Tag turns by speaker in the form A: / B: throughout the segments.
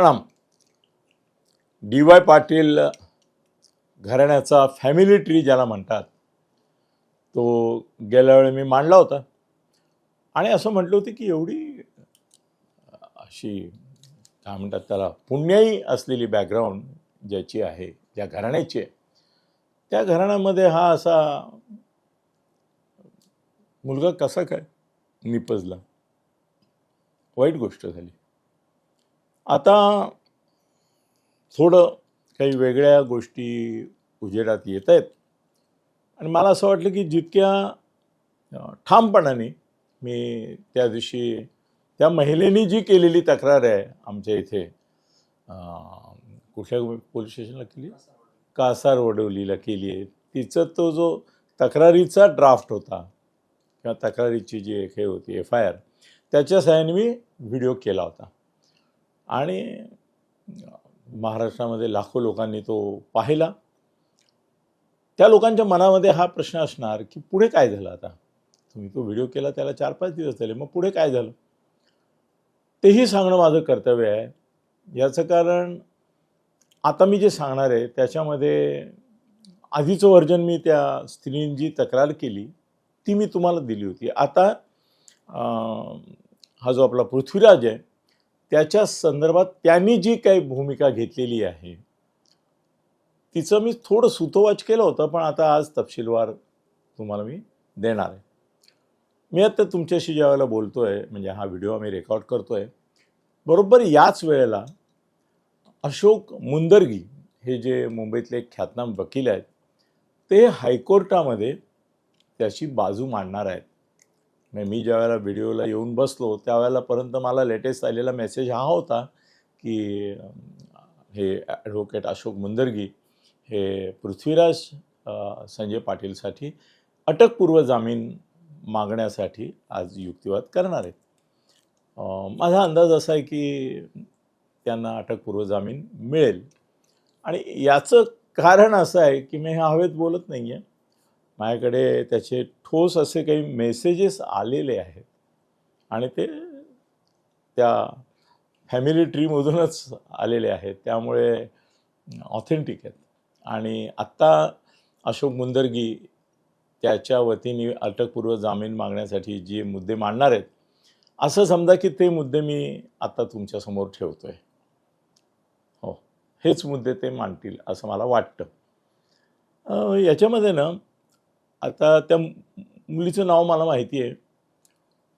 A: प्रणाम. D Y Patil घराण्याचा family tree ज्याला म्हणतात तो गेल्या वेळी मी मांडला होता. आणि असं म्हटलं होतं की एवढी अशी काय म्हणतात त्याला पुण्याई असलेली बॅकग्राऊंड ज्याची आहे ज्या घराण्याची आहे त्या घराण्यामध्ये हा असा मुलगा कसा काय निपजला? वाईट गोष्ट झाली. आता थोडं काही वेगळ्या गोष्टी उजेडात येत आहेत. आणि मला असं वाटलं की जितक्या ठामपणाने मी त्या दिवशी त्या महिलेनी जी केलेली तक्रार आहे आमच्या इथे कुठल्या पोलीस स्टेशनला केली? कासार वडवलीला केली आहे. तिचा तो जो तक्रारीचा ड्राफ्ट होता किंवा तक्रारीची जी एक हे होती एफ आय आर त्याच्या सहाय्याने मी व्हिडिओ केला होता. आणि महाराष्ट्रामध्ये लाखो लोकांनी तो पाहिला. त्या लोकांच्या मनामध्ये हा प्रश्न असणार की पुढे काय झालं आता? तुम्ही तो व्हिडिओ केला त्याला चार पाच दिवस झाले मग पुढे काय झालं? तेही सांगणं माझं कर्तव्य आहे. याचं कारण आता मी जे सांगणार आहे त्याच्यामध्ये आधीचं वर्जन मी त्या स्त्रीने जी तक्रार केली ती मी तुम्हाला दिली होती. आता हा जो आपला पृथ्वीराज आहे त्याच्या संदर्भात त्यांनी जी काही भूमिका घेतलेली आहे तिचं मी थोडं सुतोवाच केलं होतं पण आता आज तपशीलवार तुम्हाला मी देणार आहे. मी आता तुमच्याशी ज्या वेळेला बोलतो आहे म्हणजे हा व्हिडिओ आम्ही रेकॉर्ड करतो आहे बरोबर याच वेळेला अशोक मुंदरगी हे जे मुंबईतले ख्यातनाम वकील आहेत ते हायकोर्टामध्ये त्याची बाजू मांडणार आहेत. नाही मी ज्या वेळेला व्हिडिओला येऊन बसलो त्यावेळेलापर्यंत मला लेटेस्ट आलेला मेसेज हा होता की हे ॲडव्होकेट अशोक मुंदरगी हे पृथ्वीराज संजय पाटीलसाठी अटकपूर्व जामीन मागण्यासाठी आज युक्तिवाद करणार आहेत. माझा अंदाज असा आहे की त्यांना अटकपूर्व जामीन मिळेल. आणि याचं कारण असं आहे की मी ह्या हवेत बोलत नाही आहे माझ्याकडे त्याचे ठोस असे काही मेसेजेस आलेले आहेत. आणि ते त्या फॅमिली ट्रीमधूनच आलेले आहेत. त्यामुळे ऑथेंटिक आहेत. आणि आत्ता अशोक मुंदरगी त्याच्या वतीने अटकपूर्व जामीन मागण्यासाठी जे मुद्दे मांडणार आहेत असं समजा की ते मुद्दे मी आता तुमच्यासमोर ठेवतो आहे हो हेच मुद्दे ते मांडतील असं मला वाटतं. याच्यामध्ये ना आता त्या मुलीचं नाव मला माहिती आहे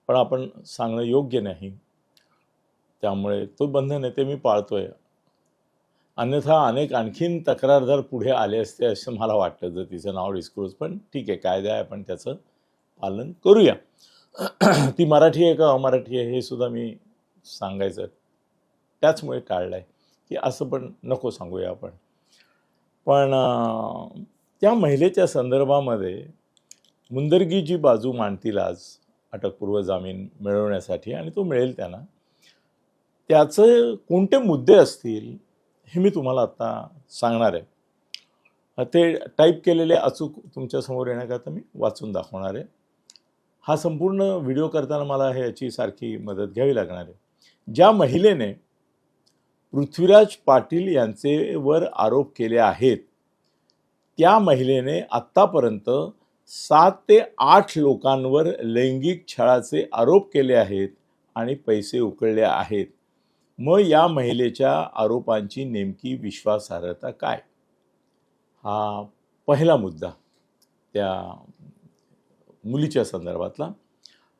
A: पण आपण सांगणं योग्य नाही. त्यामुळे तो बंधन आहे ते मी पाळतो आहे अन्यथा अनेक आणखीन तक्रारदार पुढे आले असते असं मला वाटतं. जर तिचं नाव डिस्क्लोज पण ठीक आहे कायदा आहे आपण त्याचं पालन करूया. ती मराठी आहे का अमराठी आहे हे सुद्धा मी सांगायचं त्याचमुळे टाळलं आहे की असं पण नको सांगूया आपण. पण त्या महिलेच्या संदर्भामध्ये मुंदर्गी जी बाजू मांडतील आज अटकपूर्व जामीन मिळवण्यासाठी आणि तो मिळेल त्यांना. त्याचं कोणते मुद्दे असतील हे मी तुम्हाला आत्ता सांगणार आहे. ते टाईप केलेले अचूक तुमच्यासमोर येण्याकरता मी वाचून दाखवणार आहे. हा संपूर्ण व्हिडिओ करताना मला हे याची सारखी मदत घ्यावी लागणार आहे. ज्या महिलेने पृथ्वीराज पाटील यांचे वर आरोप केले आहेत त्या महिलेने आत्तापर्यंत सात ते आठ लोकांवर लैंगिक छळाचे आरोप केले आहेत आणि पैसे उकळले आहेत. मग या महिलेच्या आरोपांची नेमकी विश्वासार्हता काय? हा पहिला मुद्दा त्या मुलीच्या संदर्भातला.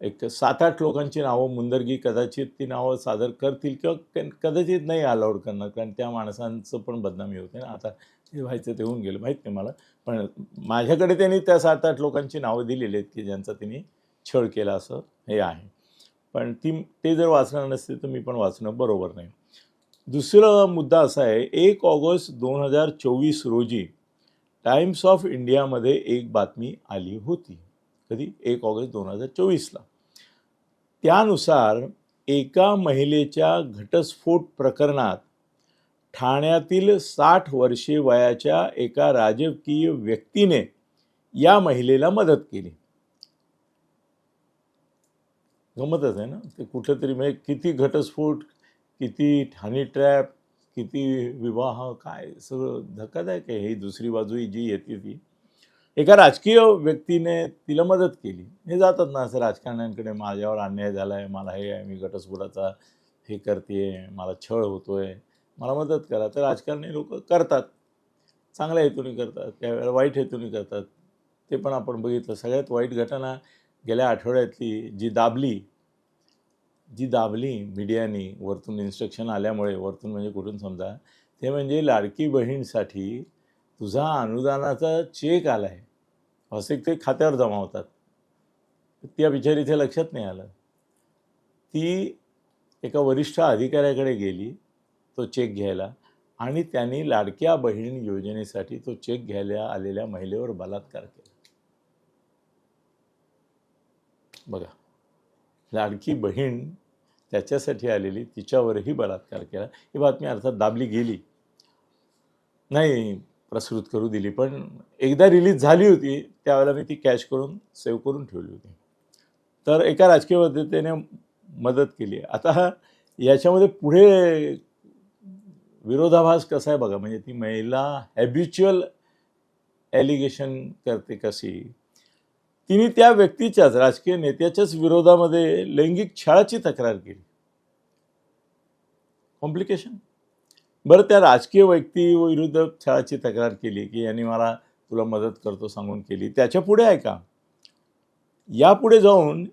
A: एक सात आठ लोकांची नावं मुंदरगी कदाचित ती नावं सादर करतील किंवा कदाचित नाही अलाउड करणार कारण त्या माणसांचं पण बदनामी होते ना. आता हे व्हायचं ते होऊन गेलं माहीत नाही मला. पण माझ्याकडे त्यांनी त्या सात आठ लोकांची नावं दिलेली आहेत की ज्यांचा त्यांनी छळ केला असं हे आहे. पण ती ते जर वाचणार नसते तर मी पण वाचणं बरोबर नाही. दुसरा मुद्दा असा आहे एक ऑगस्ट दोन हजार चोवीस रोजी टाइम्स ऑफ इंडियामध्ये एक बातमी आली होती. कधी? एक ऑगस्ट दोन हजार चोवीसला. त्यानुसार एका महिलेच्या घटस्फोट प्रकरणात ठाण्यातील साठ वर्षे वयाच्या एका राजकीय व्यक्तीने या महिलेला मदत केली. गमतच आहे ना? ते कुठंतरी म्हणजे किती घटस्फोट किती ठाणी ट्रॅप किती विवाह काय सगळं धक्कादायक आहे. ही दुसरी बाजू जी येते ती. एका राजकीय व्यक्तीने तिला मदत केली. हे जातात ना असं राजकारण्यांकडे माझ्यावर अन्याय झाला आहे मला हे आहे मी घटस्फोटाचा हे करते मला छळ होतोय. मला मदत करा. तर राजकारणी लोक करतात. चांगल्या हेतूने करतात. त्यावेळेला वाईट हेतूने करतात. ते पण आपण बघितलं. सगळ्यात वाईट घटना गेल्या आठवड्यातली जी दाबली जी दाबली मीडियाने वरतून इन्स्ट्रक्शन आल्यामुळे वरतून म्हणजे कुठून समजा ते म्हणजे लाडकी बहीणसाठी तुझा अनुदानाचा चेक आला आहे असे ते खात्यावर जमा होतात. त्या बिचारी इथे लक्षात नाही आलं. ती एका वरिष्ठ अधिकाऱ्याकडे गेली. तो चेक घ्यायला. आणि त्यांनी लाडक्या बहीण योजनेसाठी तो चेक घ्यायला आलेल्या महिलेवर बलात्कार केला. बघा लाडकी बहीण त्याच्यासाठी आलेली तिच्यावरही बलात्कार केला. ही बातमी अर्थात दाबली गेली. नाही प्रसृत करू दिली पण एकदा रिलीज झाली होती त्यावेळेला मी ती कॅश करून सेव्ह करून ठेवली होती. तर एका राजकीय पद्धतीने मदत केली. आता याच्यामध्ये पुढे विरोधाभास कसा आहे बघा म्हणजे ती महिला हॅबिच्युअल ॲलिगेशन करते कशी? तिने त्या व्यक्तीच्याच राजकीय नेत्याच्याच विरोधामध्ये लैंगिक छळाची तक्रार केली. कॉम्प्लिकेशन बरं त्या राजकीय व्यक्ती विरुद्ध छळाची तक्रार केली की यांनी मला तुला मदत करतो सांगून केली. त्याच्या पुढे आहे का? यापुढे जाऊन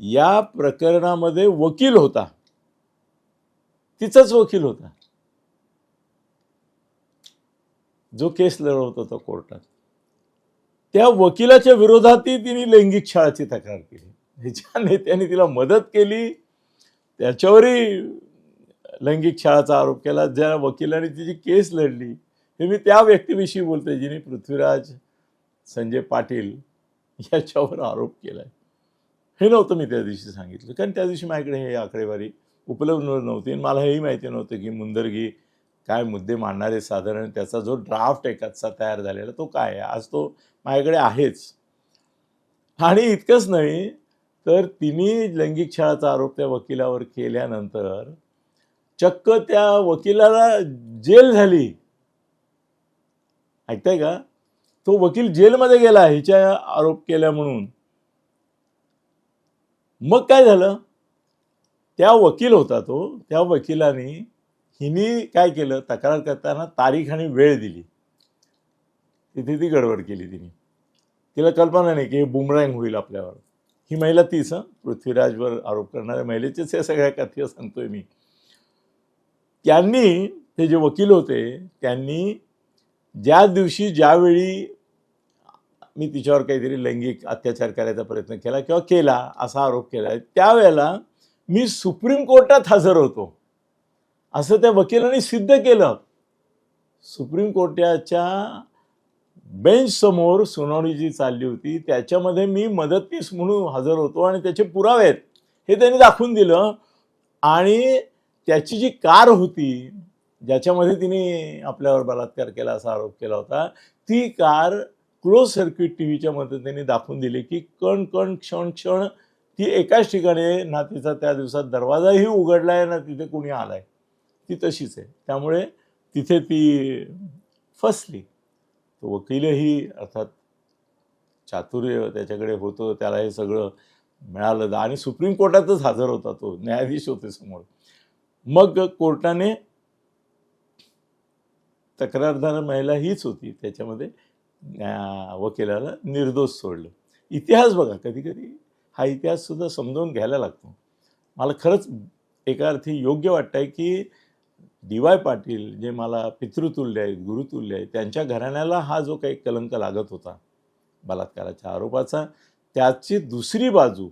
A: या प्रकरणामध्ये वकील होता. तिचाच वकील होता. जो केस लढवत होता कोर्टात त्या वकिलाच्या विरोधातही तिने लैंगिक छळाची तक्रार केली. ह्याच्या नेत्याने तिला मदत केली त्याच्यावरही लैंगिक छळाचा आरोप केला. ज्या वकिलाने तिची केस लढली हे मी त्या व्यक्तीविषयी बोलतोय जिने पृथ्वीराज संजय पाटील याच्यावर आरोप केला हे नव्हतं मी त्या दिवशी सांगितलं. कारण त्या दिवशी माझ्याकडे हे आकडेवारी उपलब्ध नव्हती आणि मला हेही माहिती नव्हतं की मुंदरगी काय मुद्दे मांडणारे साधारण त्याचा जो ड्राफ्ट एकाचा तयार झालेला तो काय आहे? आज तो माझ्याकडे आहेच. आणि इतकंच नाही तर तिने लैंगिक छळाचा आरोप त्या वकिलावर केल्यानंतर चक्क त्या वकिलाला जेल झाली. ऐकताय का? तो वकील जेलमध्ये गेला हिच्या आरोप केल्या म्हणून. मग काय झालं? त्या वकील होता तो त्या वकिलाने हिने काय केलं? तक्रार करताना तारीख आणि वेळ दिली. तिथे ती गडबड केली तिने. तिला कल्पना नाही की हे बुमरँग होईल आपल्यावर. ही महिला तीच हं? पृथ्वीराजवर आरोप करणाऱ्या महिलेचेच या सगळ्या कथ्य सांगतोय मी. त्यांनी ते जे वकील होते त्यांनी ज्या दिवशी ज्यावेळी मी तिच्यावर काहीतरी लैंगिक अत्याचार करायचा प्रयत्न केला किंवा केला असा आरोप केला त्यावेळेला मी सुप्रीम कोर्टात हजर होतो. असं त्या वकिलांनी सिद्ध केलं. सुप्रीम कोर्टाच्या बेंचसमोर सुनावणी जी चालली होती. त्याच्यामध्ये मी मदतनीस म्हणून हजर होतो आणि त्याचे पुरावे आहेत. हे त्यांनी दाखवून दिलं. आणि त्याची जी कार होती ज्याच्यामध्ये तिने आपल्यावर बलात्कार केला असा आरोप केला होता ती कार क्लोज सर्किट टी व्हीच्या मदतीने दाखवून दिली की कण कण क्षण क्षण ती एकाच ठिकाणी ना तिचा त्या दिवसात दरवाजाही उघडला आहे ना तिथे कुणी आलाय. ती तशीच आहे. त्यामुळे तिथे ती फसली. तो वकीलही अर्थात चातुर्य त्याच्याकडे होतं त्याला हे सगळं मिळालं. आणि सुप्रीम कोर्टातच हजर होता तो न्यायाधीश होते समोर. मग कोर्टाने तक्रारदार महिला हीच होती. त्याच्यामध्ये वकिलाला निर्दोष सोडलं. इतिहास बघा कधी कधी हा इतिहास सुद्धा समजावून घ्यायला लागतो. मला खरंच एका अर्थी योग्य वाटतंय की डी वाय पाटील जे मला पितृतुल्य आहेत गुरुतुल्य आहेत त्यांच्या घराण्याला हा जो काही कलंक लागत होता बलात्काराच्या आरोपाचा त्याची दुसरी बाजू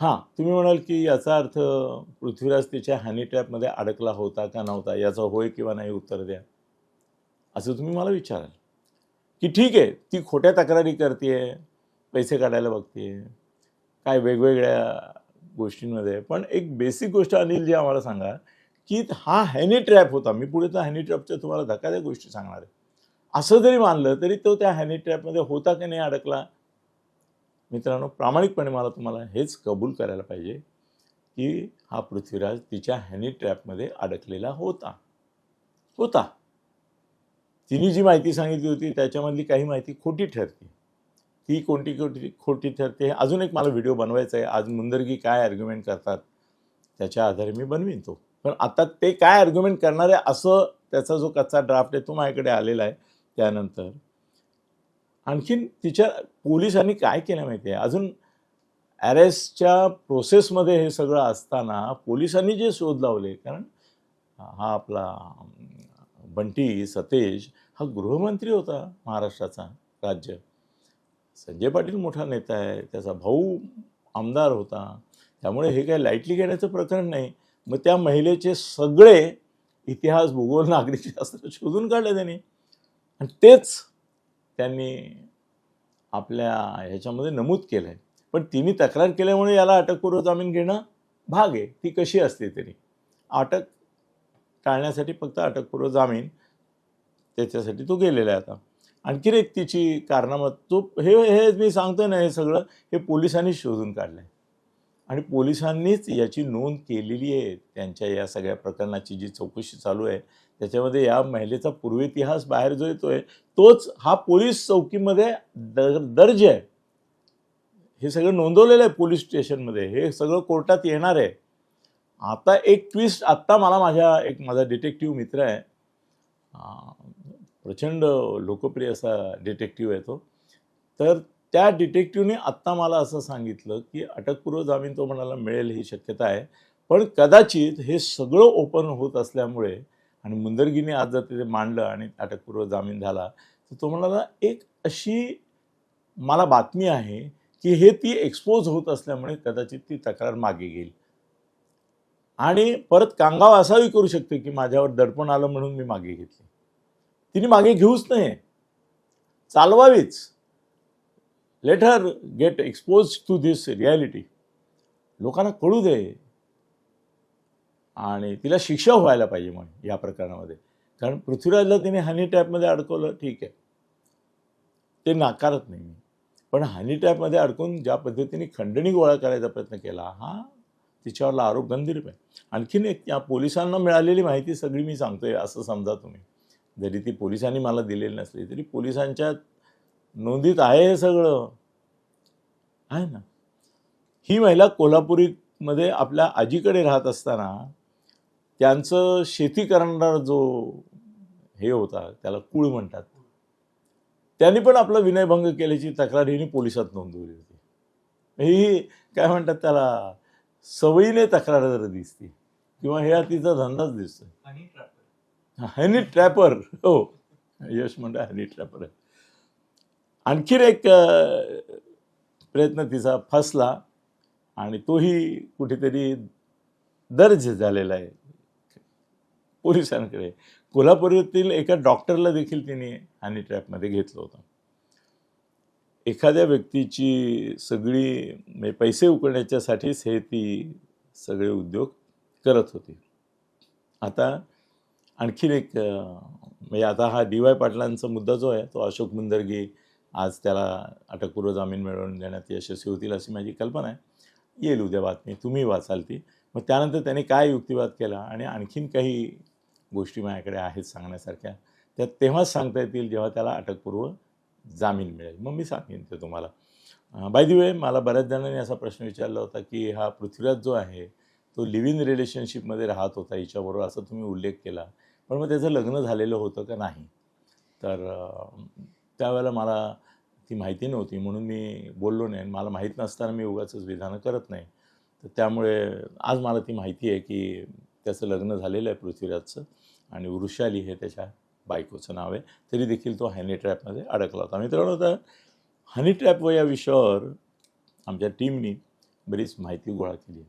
A: हां तुम्ही म्हणाल की याचा अर्थ पृथ्वीराज तिच्या हॅनी ट्रॅपमध्ये अडकला होता का नव्हता? याचा होय किंवा नाही उत्तर द्या. असं तुम्ही मला विचाराल. की ठीक आहे ती खोट्या तक्रारी करते पैसे काढायला बघते काय वेगवेगळ्या गोष्टींमध्ये पण एक बेसिक गोष्ट अनिल जी आम्हाला सांगा की हा हॅनी ट्रॅप होता. मी पुढे तर हॅनी ट्रॅपच्या तुम्हाला धकाद्या गोष्टी सांगणार आहे. असं जरी मानलं तरी तो त्या हॅनी ट्रॅपमध्ये होता की नाही अडकला? मित्रांनो प्रामाणिकपणे मला तुम्हाला हेच कबूल करायला पाहिजे की हा पृथ्वीराज तिच्या हॅनी ट्रॅपमध्ये अडकलेला होता. होता. तिने जी माहिती सांगितली होती त्याच्यामधली काही माहिती खोटी ठरते. ती कोणती कोणती खोटी ठरते अजून एक मला व्हिडिओ बनवायचा आहे. आज मुंदरगी काय आर्ग्युमेंट करतात त्याच्या आधारे मी बनवीन तो. पण आता ते काय आर्ग्युमेंट करणार आहे असं त्याचा जो कच्चा ड्राफ्ट आहे तो माझ्याकडे आलेला आहे त्यानंतर. आणखीन तिच्या पोलिसांनी काय केलं माहिती आहे अजून अरेस्टच्या प्रोसेसमध्ये हे सगळं असताना पोलिसांनी जे शोध लावले कारण हा आपला बंटी सतेज हा गृहमंत्री होता महाराष्ट्राचा राज्य. संजय पाटील मोठा नेता आहे त्याचा भाऊ आमदार होता. त्यामुळे हे काही लाईटली घेण्याचं प्रकरण नाही. मग त्या महिलेचे सगळे इतिहास भूगोल नागरिकशास्त्र शोधून काढले त्यांनी. आणि तेच त्यांनी आपल्या ह्याच्यामध्ये नमूद केलं आहे पण तिने तक्रार केल्यामुळे याला अटकपूर्व जामीन घेणं भाग आहे. ती कशी असते तरी? अटक टाळण्यासाठी फक्त अटकपूर्व जामीन त्याच्यासाठी तो गेलेला आहे आता. आणखीन एक तिची कारणामत तो हे हे मी सांगतोय ना हे सगळं हे पोलिसांनी शोधून काढलं आहे आणि पोलिसांनीच याची नोंद केलेली आहे. त्यांच्या या सगळ्या प्रकरणाची जी चौकशी चालू आहे त्याच्यामध्ये या महिलेचा पूर्वेतिहास बाहेर जो येतो आहे तोच हा पोलीस चौकीमध्ये दर दर्ज आहे. हे सगळं नोंदवलेलं आहे पोलीस स्टेशनमध्ये. हे सगळं कोर्टात येणार आहे. आता एक ट्विस्ट आत्ता मला माझ्या एक माझा डिटेक्टिव्ह मित्र आहे. प्रचंड लोकप्रिय असा डिटेक्टिव्ह आहे तो. तर त्या डिटेक्टिव्हने आत्ता मला असं सांगितलं की अटकपूर्व जामीन तो म्हणाला मिळेल ही शक्यता आहे. पण कदाचित हे सगळं ओपन होत असल्यामुळे आणि मुंदरगीने आज जर ते मांडलं आणि अटकपूर्व जामीन झाला तर तो म्हणाला एक अशी मला बातमी आहे की हे ती एक्सपोज होत असल्यामुळे कदाचित ती तक्रार मागे घेईल. आणि परत कांगाव असाही करू शकते की माझ्यावर दडपण आलं म्हणून मी मागे घेतली. तिने मागे घेऊच नाही चालवावीच. Let her get expose to this reality लोकांना कळू दे. आणि तिला शिक्षा व्हायला पाहिजे म्हणून या प्रकरणामध्ये. कारण पृथ्वीराजला तिने हनी टॅपमध्ये अडकवलं ठीक आहे. ते नाकारत नाही मी. पण हनी टॅपमध्ये अडकून ज्या पद्धतीने खंडणी गोळा करायचा प्रयत्न केला हा तिच्यावरला आरोप गंभीर आहे. आणखीन एक या पोलिसांना मिळालेली माहिती सगळी मी सांगतोय असं समजा तुम्ही. जरी ती पोलिसांनी मला दिलेली नसली तरी पोलिसांच्या नोंदीत आहे हे सगळं. आहे ना? ही महिला कोल्हापुरीमध्ये आपल्या आजीकडे राहत असताना त्यांचं शेती करणारा जो हे होता त्याला कुळ म्हणतात. त्यांनी पण आपला विनयभंग केल्याची तक्रार हिने पोलिसात नोंदवली होती. ही काय म्हणतात त्याला सवयीने तक्रार जरा दिसते. किंवा हे तिचा धंदाच
B: ट्रॅपर.
A: हनी ट्रॅपर. हो. यश म्हणतो हनी ट्रॅपर. आहे आणखीन एक प्रयत्न तिचा फसला आणि तोही कुठेतरी दर्ज झालेला आहे. पोलिसांकडे. कोल्हापुरातील एका डॉक्टरला देखील तिने हनी ट्रॅपमध्ये घेतलं होतं. एखाद्या व्यक्तीची सगळी म्हणजे पैसे उकळण्याच्यासाठीच हे ती सगळे उद्योग करत होती. आता आणखीन एक म्हणजे आता हा डी वाय पाटलांचा मुद्दा जो आहे तो अशोक मुंदर्गी आज त्याला अटकपूर्व जामीन मिळवून देण्यात यशस्वी होतील अशी माझी कल्पना आहे. येईल उद्या बातमी तुम्ही वाचाल ती. मग त्यानंतर त्यांनी काय युक्तिवाद केला आणि आणखीन काही गोष्टी माझ्याकडे आहेत सांगण्यासारख्या त्या तेव्हाच सांगता येतील जेव्हा त्याला अटकपूर्व जामीन मिळेल. मग मी सांगेन ते तुम्हाला. बाय दी वे मला बऱ्याच जणांनी असा प्रश्न विचारला होता की हा पृथ्वीराज जो आहे तो लिव्ह इन रिलेशनशिपमध्ये राहत होता हिच्याबरोबर असा तुम्ही उल्लेख केला. पण मग त्याचं लग्न झालेलं होतं का नाही? तर त्यावेळेला मला ती माहिती नव्हती. म्हणून मी बोललो नाही आणि मला माहीत नसताना मी उगाच विधानं करत नाही. तर त्यामुळे आज मला ती माहिती आहे की त्याचं लग्न झालेलं आहे पृथ्वीराजचं आणि वृषाली हे त्याच्या बायकोचं नाव आहे. तरी देखील तो हनी ट्रॅपमध्ये अडकला होता. मित्रांनो तर हनी ट्रॅप व या विषयावर आमच्या टीमनी बरीच माहिती गोळा केली आहे.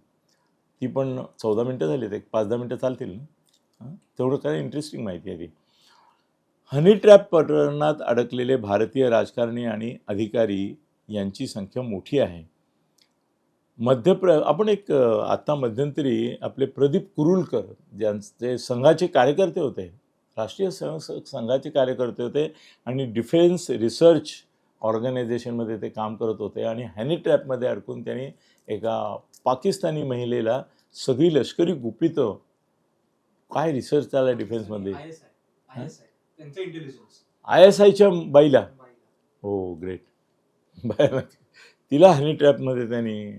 A: ती पण चौदा मिनटं झाली आहेत. एक पाच दहा मिनटं चालतील ना? तेवढं काय इंटरेस्टिंग माहिती आहे ती. हनी ट्रॅप प्रकरणात अडकलेले भारतीय राजकारणी आणि अधिकारी यांची संख्या मोठी आहे. मध्य प्र आपण एक आत्ता मध्यंतरी आपले प्रदीप कुरुलकर ज्यांचे संघाचे कार्यकर्ते होते राष्ट्रीय स्वयंसेवक संघाचे कार्यकर्ते होते आणि डिफेन्स रिसर्च ऑर्गनायझेशनमध्ये ते काम करत होते आणि हॅनी ट्रॅपमध्ये अडकून त्यांनी एका पाकिस्तानी महिलेला सगळी लष्करी गुपितं काय रिसर्च चालला डिफेन्समध्ये?
B: त्यांचं इंटेलिजन्स
A: आय एस आयच्या बाईला? हो ग्रेट तिला हनी ट्रॅपमध्ये त्यांनी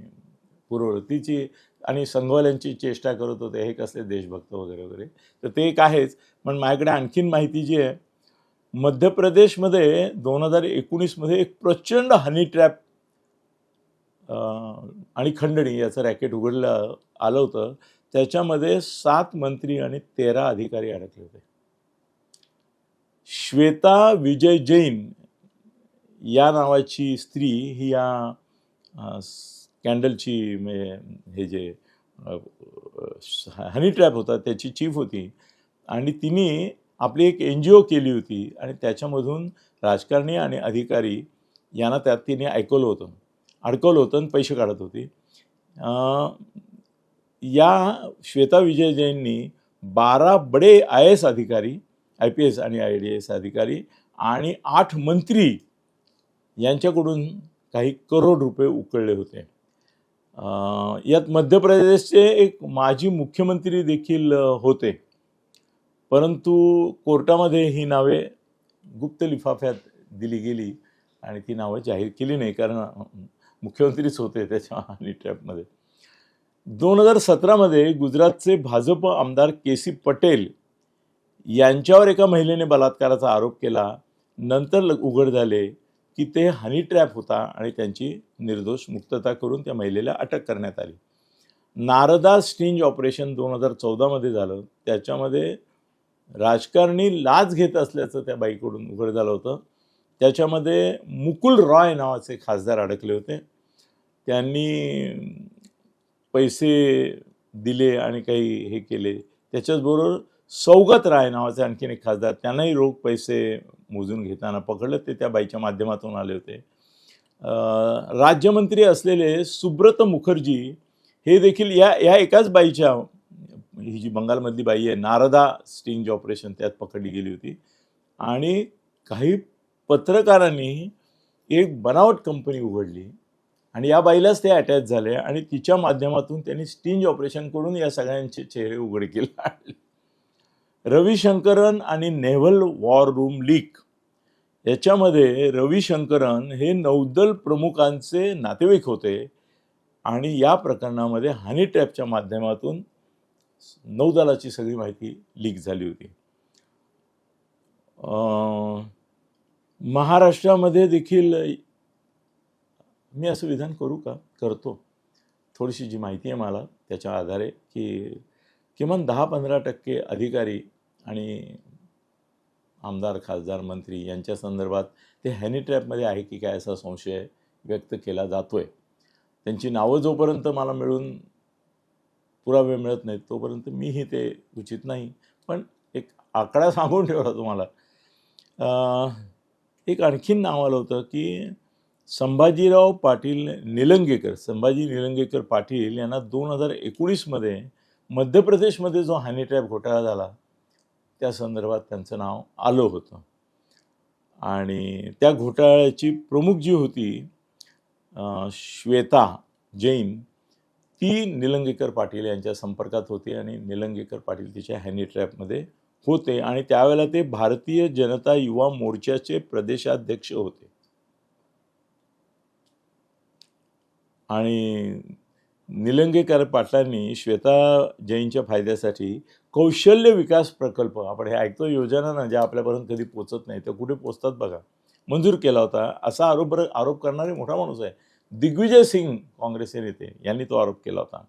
A: पुरवलं. तिची आणि संघवाल्यांची चेष्टा करत होते. हे कसले देशभक्त वगैरे वगैरे. तर ते एक आहेच. पण माझ्याकडे आणखीन माहिती जी आहे मध्य प्रदेशमध्ये दोन हजार एकोणीसमध्ये एक प्रचंड हनी ट्रॅप आणि खंडणी याचं रॅकेट उघडलं आलं होतं. त्याच्यामध्ये सात मंत्री आणि तेरा अधिकारी अडकले होते. श्वेता विजय जैन या नावाची स्त्री ही या कॅन्डलची हे जे हनी ट्रॅप होता त्याची चीफ होती. आणि तिने आपली एक एन जी ओ केली होती आणि त्याच्यामधून राजकारणी आणि अधिकारी यांना त्यात तिने ऐकवलं होतं अडकवलं होतं आणि पैसे काढत होती. या श्वेता विजय जैननी बारा बडे आय एस अधिकारी आय पी एस आणि आय डी एस अधिकारी आणि आठ मंत्री यांच्याकडून काही करोड रुपये उकळले होते. यात मध्य प्रदेशचे एक माजी मुख्यमंत्री देखील होते. परंतु कोर्टामध्ये ही नावे गुप्त लिफाफ्यात दिली गेली आणि ती नावं जाहीर केली नाही कारण मुख्यमंत्रीच होते त्याच्या आणि ट्रॅपमध्ये. दोन हजार सतरामध्ये गुजरातचे भाजप आमदार के सी पटेल यांच्यावर एका महिलेने बलात्काराचा आरोप केला. नंतर ल- उघड झाले की ते हनी ट्रॅप होता आणि त्यांची निर्दोष मुक्तता करून त्या महिलेला अटक करण्यात आली. नारदा स्टिंज ऑपरेशन दोन हजार चौदामध्ये झालं. त्याच्यामध्ये राजकारणी लाच घेत असल्याचं त्या बाईकडून उघड झालं होतं. त्याच्यामध्ये मुकुल रॉय नावाचे खासदार अडकले होते. त्यांनी पैसे दिले आणि काही हे केले. त्याच्याचबरोबर सौगत राय नावाचे आणखीन एक खासदार त्यांनाही रोख पैसे मोजून घेताना पकडलं ते त्या बाईच्या माध्यमातून आले होते. राज्यमंत्री असलेले सुब्रत मुखर्जी हे देखील या या एकाच बाईच्या ही जी बंगालमधली बाई आहे नारदा स्टिंग ऑपरेशन त्यात पकडली गेली होती. आणि काही पत्रकारांनी एक बनावट कंपनी उघडली आणि या बाईलाच ते अटॅच झाले आणि तिच्या माध्यमातून त्यांनी स्टिंज ऑपरेशन करून या सगळ्यांचे चेहरे उघड आणले. रविशंकरन आणि नेव्हल वॉर रूम लीक. याच्यामध्ये रविशंकरन हे नौदल प्रमुखांचे नातेवाईक होते आणि या प्रकरणामध्ये हनी टॅपच्या माध्यमातून नौदलाची सगळी माहिती लीक झाली होती. महाराष्ट्रामध्ये देखील मी असं विधान करू का? करतो. थोडीशी जी माहिती आहे मला त्याच्या आधारे की किमान दहा पंधरा टक्के अधिकारी आणि आमदार खासदार मंत्री यांच्या संदर्भात ते हॅनी ट्रॅपमध्ये आहे की काय असा संशय व्यक्त केला जातो आहे त्यांची नावं जोपर्यंत मला मिळून पुरावे मिळत नाहीत तोपर्यंत मीही ते उचित नाही. पण एक आकडा सांगून ठेवला तुम्हाला. एक आणखीन नाव आलं होतं की संभाजीराव पाटील निलंगेकर संभाजी निलंगेकर पाटील यांना दोन हजार एकोणीसमध्ये मध्य प्रदेशमध्ये जो हॅनीट्रॅप घोटाळा झाला त्या संदर्भात त्यांचं नाव आलं होतं. आणि त्या घोटाळ्याची प्रमुख जी होती श्वेता जैन ती निलंगेकर पाटील यांच्या संपर्कात होती आणि निलंगेकर पाटील तिच्या हॅनी ट्रॅपमध्ये होते आणि त्यावेळेला ते भारतीय जनता युवा मोर्चाचे प्रदेशाध्यक्ष होते. आणि निलंगेकर पाटलांनी श्वेता जैनच्या फायद्यासाठी कौशल्य विकास प्रकल्प आपण हे ऐकतो योजना ना ज्या आपल्यापर्यंत कधी पोचत नाही त्या कुठे पोचतात बघा. मंजूर केला होता. असा आरोप आरोप करणारे मोठा माणूस आहे. दिग्विजय सिंग काँग्रेसचे नेते यांनी तो आरोप केला होता.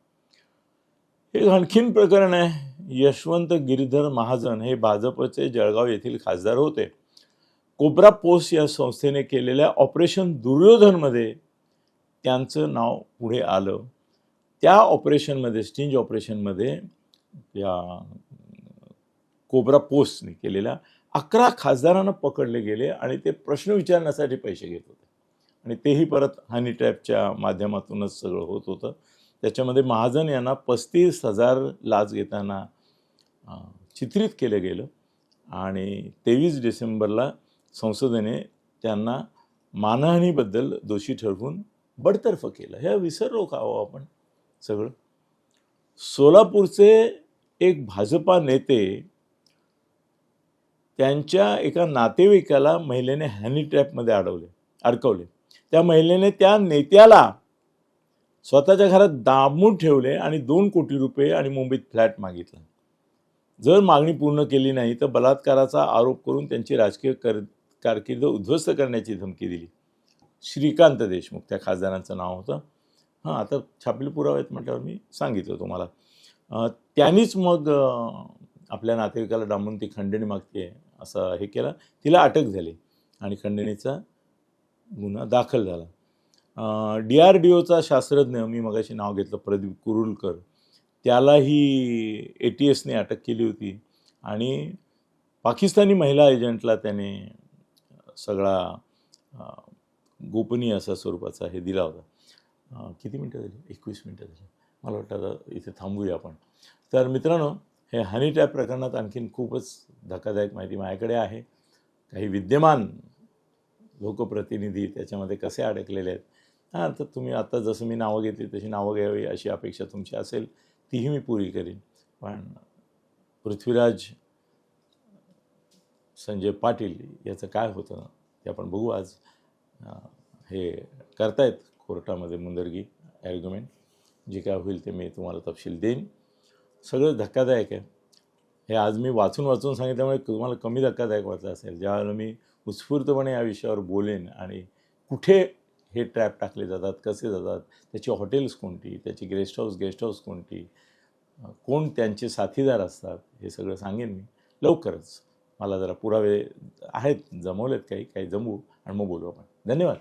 A: एक आणखीन प्रकरण आहे. यशवंत गिरीधर महाजन हे भाजपचे जळगाव येथील खासदार होते. कोब्रा पोस्ट या संस्थेने केलेल्या ऑपरेशन दुर्योधनमध्ये त्यांचं नाव पुढे आलं. त्या ऑपरेशनमध्ये स्टिंज ऑपरेशनमध्ये या कोब्रा पोस्टने केलेल्या अकरा खासदारांना पकडले गेले आणि ते प्रश्न विचारण्यासाठी पैसे घेत होते. आणि तेही परत हनी ट्रॅपच्या माध्यमातूनच सगळं होत होतं. त्याच्यामध्ये महाजन यांना पस्तीस हजार लाच घेताना चित्रित केलं गेलं. आणि तेवीस डिसेंबरला संसदेने त्यांना मानहानीबद्दल दोषी ठरवून बडतर्फ केलं. हे विसरलो का हो आपण? सगळं. सोलापूरचे एक भाजपा नेते त्यांच्या एका नातेवाईकाला महिलेने हॅनी ट्रॅपमध्ये अडवले अडकवले. त्या महिलेने त्या नेत्याला स्वतःच्या घरात दाबून ठेवले आणि दोन कोटी रुपये आणि मुंबईत फ्लॅट मागितला. जर मागणी पूर्ण केली नाही तर बलात्काराचा आरोप करून त्यांची राजकीय कर कारकीर्द उद्ध्वस्त करण्याची धमकी दिली. श्रीकांत देशमुख त्या खासदारांचं नाव होतं. हां आता छापील पुरावा आहेत म्हटल्यावर मी सांगितलं तुम्हाला. त्यांनीच मग आपल्या नातेवाईकाला डांबून ती खंडणी मागते असं हे केलं. तिला अटक झाली आणि खंडणीचा गुन्हा दाखल झाला. डी आर डी ओचा शास्त्रज्ञ मी मगाशी नाव घेतलं प्रदीप कुरुलकर. त्यालाही ए टी एसने अटक केली होती आणि पाकिस्तानी महिला एजंटला त्याने सगळा गोपनीय असा स्वरूपाचा हे दिला होता. किती मिनटं झाली? एकवीस मिनटं झाली. मला वाटतं आता इथे थांबूया आपण. तर मित्रांनो हे हनी टॅप प्रकरणात आणखीन खूपच धक्कादायक माहिती माझ्याकडे आहे. काही विद्यमान लोकप्रतिनिधी त्याच्यामध्ये कसे अडकलेले आहेत? हां तर तुम्ही आता जसं मी नावं घेतली तशी नावं घ्यावी अशी अपेक्षा तुमची असेल तीही मी पुरी करीन. पण पृथ्वीराज संजय पाटील याचं काय होतं ते आपण बघू आज. हे करतायत कोर्टामध्ये मुंदरगी ॲर्ग्युमेंट जे काय होईल ते मी तुम्हाला तपशील देईन. सगळं धक्कादायक आहे. हे आज मी वाचून वाचून सांगितल्यामुळे तुम्हाला कमी धक्कादायक वाटलं असेल. ज्यावेळेला मी उत्स्फूर्तपणे या विषयावर बोलेन आणि कुठे हे ट्रॅप टाकले जातात कसे जातात त्याची हॉटेल्स कोणती त्याची गेस्ट हाऊस गेस्ट हाऊस कोणती कोण त्यांचे साथीदार असतात हे सगळं सांगेन मी लवकरच. मला जरा पुरावे आहेत जमवलेत काही काही जमवू आणि मग बोलू आपण. धन्यवाद.